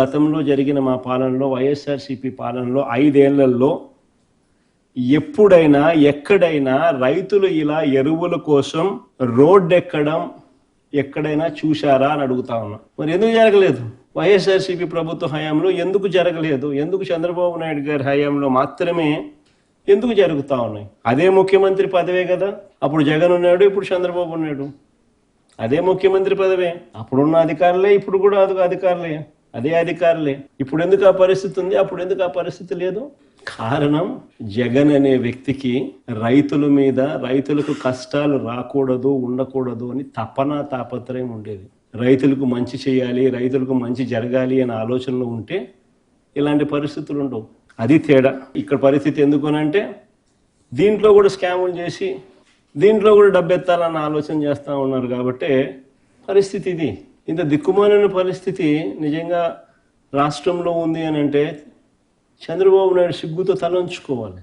గతంలో జరిగిన మా పాలనలో వైఎస్ఆర్సీపీ పాలనలో ఐదేళ్ళలో ఎప్పుడైనా ఎక్కడైనా రైతులు ఇలా ఎరువుల కోసం రోడ్డు ఎక్కడం ఎక్కడైనా చూశారా అని అడుగుతా ఉన్నా. మరి ఎందుకు జరగలేదు? వైఎస్ఆర్సీపీ ప్రభుత్వ హయాంలో ఎందుకు జరగలేదు? ఎందుకు చంద్రబాబు నాయుడు గారి హయాంలో మాత్రమే ఎందుకు జరుగుతా ఉన్నాయి? అదే ముఖ్యమంత్రి పదవే కదా. అప్పుడు జగన్ ఉన్నాడు ఇప్పుడు చంద్రబాబు ఉన్నాడు. అదే ముఖ్యమంత్రి పదవే. అప్పుడున్న అధికారులే ఇప్పుడు కూడా అది అధికారులే. అదే అధికారులే. ఇప్పుడు ఎందుకు ఆ పరిస్థితి ఉంది? అప్పుడు ఎందుకు ఆ పరిస్థితి లేదు? కారణం జగన్ అనే వ్యక్తికి రైతుల మీద రైతులకు కష్టాలు రాకూడదు ఉండకూడదు అని తపన తాపత్రయం ఉండేది. రైతులకు మంచి చేయాలి రైతులకు మంచి జరగాలి అనే ఆలోచనలు ఉంటే ఇలాంటి పరిస్థితులు ఉండవు. అది తేడా. ఇక్కడ పరిస్థితి ఎందుకు అని అంటే దీంట్లో కూడా స్కాములు చేసి దీంట్లో కూడా డబ్బెత్తాలన్న ఆలోచన చేస్తూ ఉన్నారు కాబట్టి పరిస్థితి ఇది. ఇంత దిక్కుమాలిన పరిస్థితి నిజంగా రాష్ట్రంలో ఉంది అని అంటే చంద్రబాబు నాయుడు సిగ్గుతో తలంచుకోవాలి.